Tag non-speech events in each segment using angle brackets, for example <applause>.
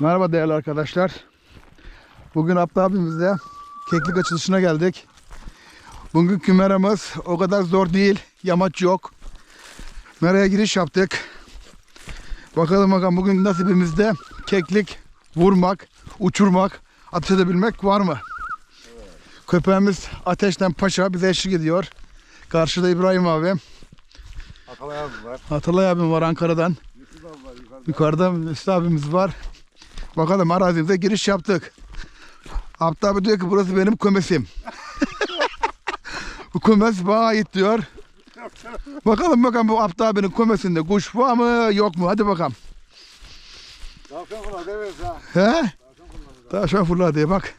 Merhaba değerli arkadaşlar. Bugün Abdü abimizle keklik açılışına geldik. Bugünkü meramız o kadar zor değil. Yamaç yok. Meraya giriş yaptık. Bakalım bakalım bugün nasibimizde keklik vurmak, uçurmak, ateş edebilmek var mı? Köpeğimiz Ateşten Paşa bize eşlik ediyor. Karşıda İbrahim abi. Atalay abi var. Atalay abim var Ankara'dan. Yusuf abi var yukarıda. Yukarıda Mesut abimiz var. Bakalım arazimize giriş yaptık. Abdü abi diyor ki burası benim kümesim. <laughs> bu kümes bana ait diyor. Bakalım bakalım bu Abdü abinin kümesinde kuş var mı yok mu? Hadi bakalım. Tavşan falan deveriz ha. He? Tavşan kullanırız. Daha şöyle fırla diye bak.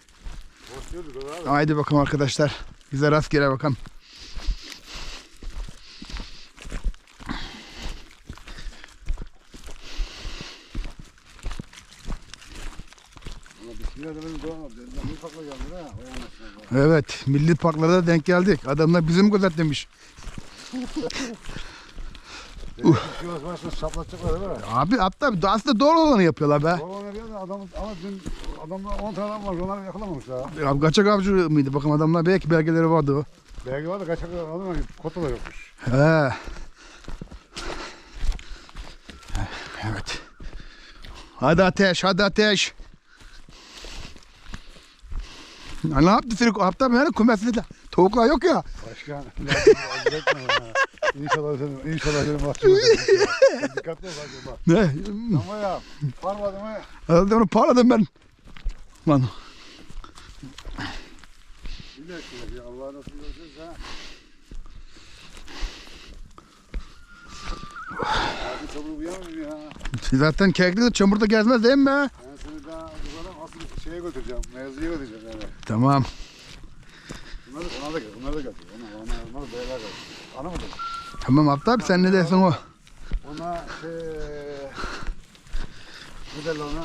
Haydi bakalım arkadaşlar. Bize rastgele bakalım. Evet. Milli parklara denk geldik. Adamlar bizim gözetlemiş. Mi? Abi abi aslında doğru olanı yapıyorlar be. Ne diyor da adam, ama dün adamlar 10 tane adam var. Onları yakalamamışlar. Abi kaçak avcı mıydı? Bakalım adamlar belki belgeleri vardı o. Belki var da kaçak adam var. Kota da yokmuş. He. Evet. Hadi ateş, hadi ateş. Ya ne yaptı Firik? Hafta böyle kümesinde tavuklar yok ya. Başkan. ha. İnşallah senin, inşallah senin mahcup Dikkatli ol bak. Ne? Ama ya parmadı mı? Herhalde onu parladım ben. Lan Allah nasıl göreceğiz ha. Abi çabuk uyanmıyor ya. zaten kekli de çamurda gezmez değil mi? Ben seni daha asıl şeye götüreceğim. Mevzuya götüreceğim yani. Tamam. Bunları da, onlar da gel. Bunları da götür. Onlar, onlar, onlar da beyler götür. Anlamadım. Tamam Abdü abi sen ne dersin o? Ona şey... Ne derler ona?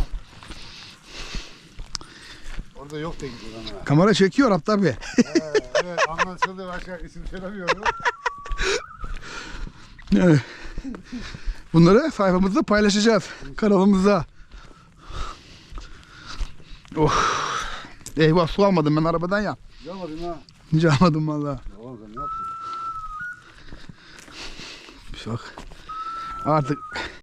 Orada yok gidiyor ona. Kamera çekiyor Abdü abi. He, evet anlaşıldı. Başka isim söylemiyorum. Evet. Bunları sayfamızda paylaşacağız. Kanalımızda. Oh. Eyvah su almadım ben arabadan ya. Yapmadın ha. Hiç almadım valla. Ya Oğlum sen ne yaptın? Bak. Artık